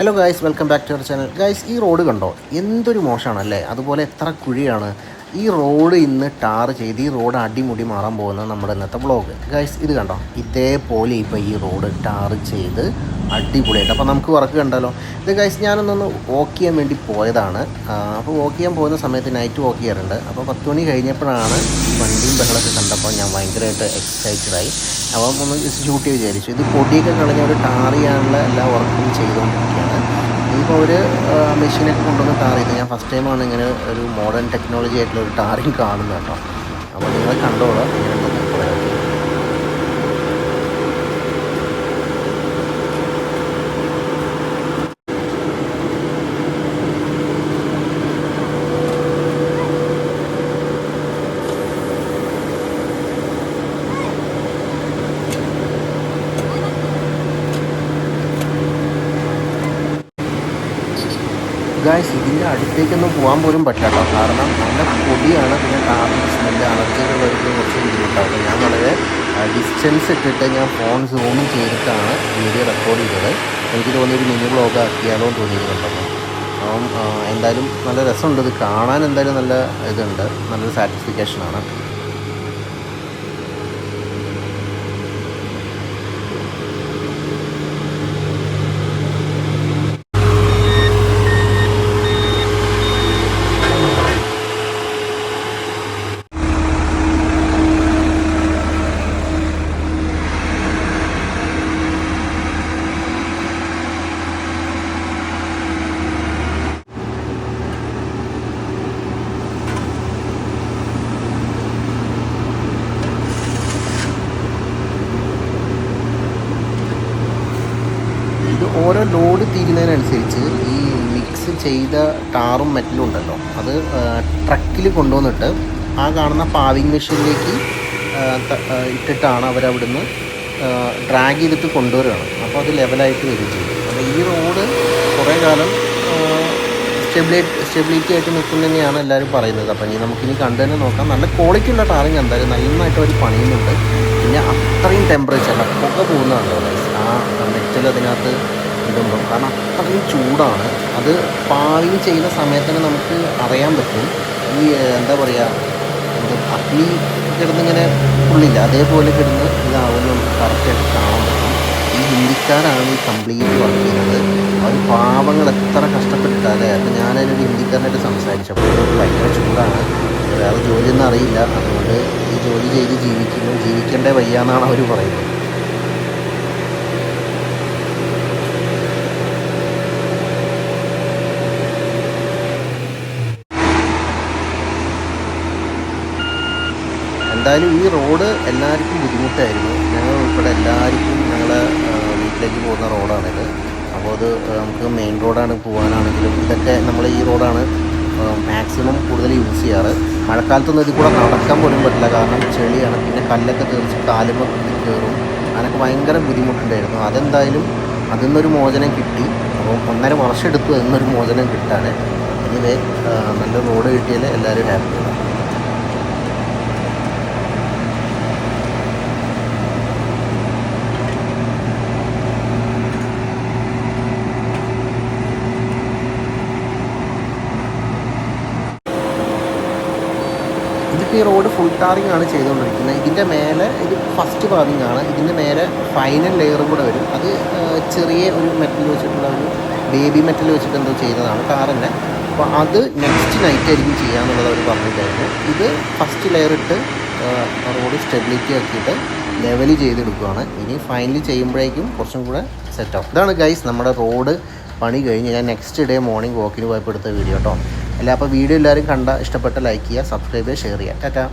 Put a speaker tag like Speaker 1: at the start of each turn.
Speaker 1: Hello guys welcome back to our channel guys ഈ road കണ്ടോ? എന്തൊരു മോശമാണല്ലേ അതുപോലെ എത്ര കുഴിയാണ്. ഈ റോഡ് ഇന്ന് ടാർ ചെയ്ത് ഈ റോഡ് അടിമുടി മാറാൻ പോകുന്ന നമ്മുടെ ഇന്നത്തെ വ്ളോഗ് ഗായ്സ് ഇത് കണ്ടോ? ഇതേപോലെ ഇപ്പോൾ ഈ റോഡ് ടാർ ചെയ്ത് അടിപൊളിയായിട്ട്. അപ്പോൾ നമുക്ക് വർക്ക് കണ്ടല്ലോ ഇത് ഗൈസ് ഞാനൊന്നൊന്ന് വോക്ക് ചെയ്യാൻ വേണ്ടി പോയതാണ്. അപ്പോൾ വോക്ക് ചെയ്യാൻ പോകുന്ന സമയത്ത് നൈറ്റ് വോക്ക് ചെയ്യാറുണ്ട്. അപ്പോൾ പത്ത് മണി കഴിഞ്ഞപ്പോഴാണ് ഈ വണ്ടിയും ബഹളമൊക്കെ കണ്ടപ്പോൾ ഞാൻ ഭയങ്കരമായിട്ട് എക്സൈറ്റഡായി അപ്പം ഒന്ന് ഷൂട്ട് ചെയ്ത് വിചാരിച്ചു. ഇത് പൊടിയൊക്കെ കളഞ്ഞ ഒരു ടാർ ചെയ്യാനുള്ള എല്ലാ വർക്കും ചെയ്തുകൊണ്ടിരിക്കുകയാണ്. ഇപ്പോൾ ഒരു മെഷീനൊക്കെ കൊണ്ടുവന്ന് ടാർ ഞാൻ ഫസ്റ്റ് ടൈമാണ് ഇങ്ങനെ ഒരു മോഡേൺ ടെക്നോളജി ആയിട്ടുള്ള ഒരു ടാറിങ് കാണുന്നത് കേട്ടോ. അപ്പോൾ നിങ്ങൾ കണ്ടോളൂ ഇങ്ങനെയുണ്ടെന്ന് പറയാം ഗായ്സ് ഇതിന്റെ അടുത്തേക്കൊന്നും പോകാൻ പോലും പറ്റില്ല കാരണം നല്ല പൊടിയാണ് പിന്നെ കാറിന്റെ സ്മെല്ല് കുറച്ച് ബുദ്ധിമുട്ടാണ്. ഞാൻ വളരെ ഡിസ്റ്റൻസ് ഇട്ടിട്ട് ഞാൻ ഫോൺ സൂം ചെയ്തിട്ടാണ് വീഡിയോ റെക്കോർഡ് ചെയ്തത്. എനിക്ക് തോന്നിയൊരു മിനി ബ്ലോഗ് ആക്കിയാലോ തോന്നിയിട്ടുണ്ടല്ലോ. അപ്പം എന്തായാലും നല്ല രസമുണ്ട്. ഇത് കാണാൻ എന്തായാലും നല്ല ഇതുണ്ട്. നല്ലൊരു സാറ്റിസ്ഫിക്കേഷനാണ് ഇത് ഓരോ ലോഡ് തീരുന്നതിനനുസരിച്ച് ഈ മിക്സ് ചെയ്ത ടാറും മെറ്റലും ഉണ്ടല്ലോ അത് ട്രക്കിൽ കൊണ്ടുവന്നിട്ട് ആ കാണുന്ന പാവിങ് മെഷീനിലേക്ക് ഇട്ടിട്ടാണ് അവരവിടുന്ന് ഡ്രാഗ് ചെയ്തിട്ട് കൊണ്ടുവരികയാണ്. അപ്പോൾ അത് ലെവലായിട്ട് വരും ചെയ്യും. അപ്പോൾ ഈ റോഡ് കുറേ കാലം സ്റ്റെബിലിറ്റി സ്റ്റെബിലിറ്റി ആയിട്ട് നിൽക്കും തന്നെയാണ് എല്ലാവരും പറയുന്നത്. അപ്പോൾ ഇനി നമുക്കിനി കണ്ടു തന്നെ നോക്കാം. നല്ല ക്വാളിറ്റി ഉള്ള ടാറിങ് എന്തായാലും നന്നായിട്ട് അവർ പണിയുന്നുണ്ട്. പിന്നെ അത്രയും ടെമ്പറേച്ചർ അല്ല പുക പോകുന്നതാണല്ലോ ആ മെറ്റൽ അതിനകത്ത് ഇടുമ്പോൾ കാരണം അത്രയും ചൂടാണ്. അത് പാവിങ് ചെയ്യുന്ന സമയത്ത് തന്നെ നമുക്ക് അറിയാൻ പറ്റും. ഈ എന്താ പറയുക എന്ത് അഗ്നി കിടന്നിങ്ങനെ ഉള്ളില്ല. അതേപോലെ കിടന്ന് ഇതാവുന്നു നമുക്ക് കറക്റ്റായിട്ട് കാണാൻ പറ്റും. ഈ ഹിന്ദിക്കാരാണ് ഈ കംപ്ലീറ്റ് വർക്ക് ചെയ്യുന്നത്. അവർ പാവങ്ങൾ എത്ര കഷ്ടപ്പെട്ടിട്ടല്ലേ അപ്പം ഞാനതിനൊരു ഹിന്ദിക്കാരനായിട്ട് സംസാരിച്ചപ്പോൾ ഭയങ്കര ചൂടാണ്. വേറെ ജോലിയൊന്നും അറിയില്ല. അതുകൊണ്ട് ഈ ജോലി ചെയ്ത് ജീവിക്കുന്നു. ജീവിക്കേണ്ടേ വയ്യ എന്നാണ് അവർ പറയുന്നത്. എന്തായാലും ഈ റോഡ് എല്ലാവർക്കും ബുദ്ധിമുട്ടായിരുന്നു. ഞങ്ങൾ ഉൾപ്പെടെ എല്ലാവർക്കും ഞങ്ങളെ ആ, വീട്ടിലേക്ക് പോകുന്ന റോഡാണിത്. അപ്പോൾ അത് നമുക്ക് മെയിൻ റോഡാണ് പോകാനാണെങ്കിലും ഇതൊക്കെ നമ്മൾ ഈ റോഡാണ് മാക്സിമം കൂടുതൽ യൂസ് ചെയ്യാറ്. മഴക്കാലത്തൊന്നും ഇതിൽ കൂടെ നടക്കാൻ പോലും പറ്റില്ല. കാരണം ചെളിയാണ്. പിന്നെ കല്ലൊക്കെ തീർച്ച് കാലുമ്പോൾ കയറും അതിനൊക്കെ ഭയങ്കര ബുദ്ധിമുട്ടുണ്ടായിരുന്നു. അതെന്തായാലും അതിൽ നിന്നൊരു മോചനം കിട്ടി. അപ്പോൾ ഒന്നര വർഷം എടുത്തു എന്നൊരു മോചനം കിട്ടാൻ. ഇനി നല്ല റോഡ് കിട്ടിയാൽ എല്ലാവരും ഹാപ്പിയാണ് ഈ റോഡ് ഫുൾ ടാറിങ് ആണ് ചെയ്തുകൊണ്ടിരിക്കുന്നത്. ഇതിന്റെ മേലെ ഇത് ഫസ്റ്റ് പാവിങ് ആണ്. ഇതിന്റെ മേലെ ഫൈനൽ ലെയറും കൂടെ വരും. അത് ചെറിയ ഒരു മെറ്റൽ വെച്ചിട്ടുള്ള ഒരു ബേബി മെറ്റൽ വെച്ചിട്ട് എന്തോ ചെയ്തതാണ് കാറിന്റെ അപ്പോൾ അത് നെക്സ്റ്റ് നൈറ്റ് ആയിരിക്കും ചെയ്യാമെന്നുള്ളത് അവർ പറഞ്ഞിട്ടായിരുന്നു ഇത് ഫസ്റ്റ് ലെയർ ഇട്ട് റോഡ് സ്റ്റെബിലിറ്റി ആക്കിയിട്ട് ലെവൽ ചെയ്തെടുക്കുകയാണ്. ഇനി ഫൈനലി ചെയ്യുമ്പോഴേക്കും കുറച്ചും കൂടെ സെറ്റാവും ഇതാണ് ഗൈസ് നമ്മുടെ റോഡ് പണി കഴിഞ്ഞ്. ഞാൻ നെക്സ്റ്റ് ഡേ മോർണിംഗ് വാക്കിന് പോയപ്പോൾ എടുത്ത വീഡിയോ കേട്ടോ അല്ല? അപ്പോൾ വീഡിയോ എല്ലാവരും കണ്ട ഇഷ്ടപ്പെട്ട ലൈക്ക് ചെയ്യുക സബ്സ്ക്രൈബ് ചെയ്യുക ഷെയർ ചെയ്യുക. ടാറ്റാ.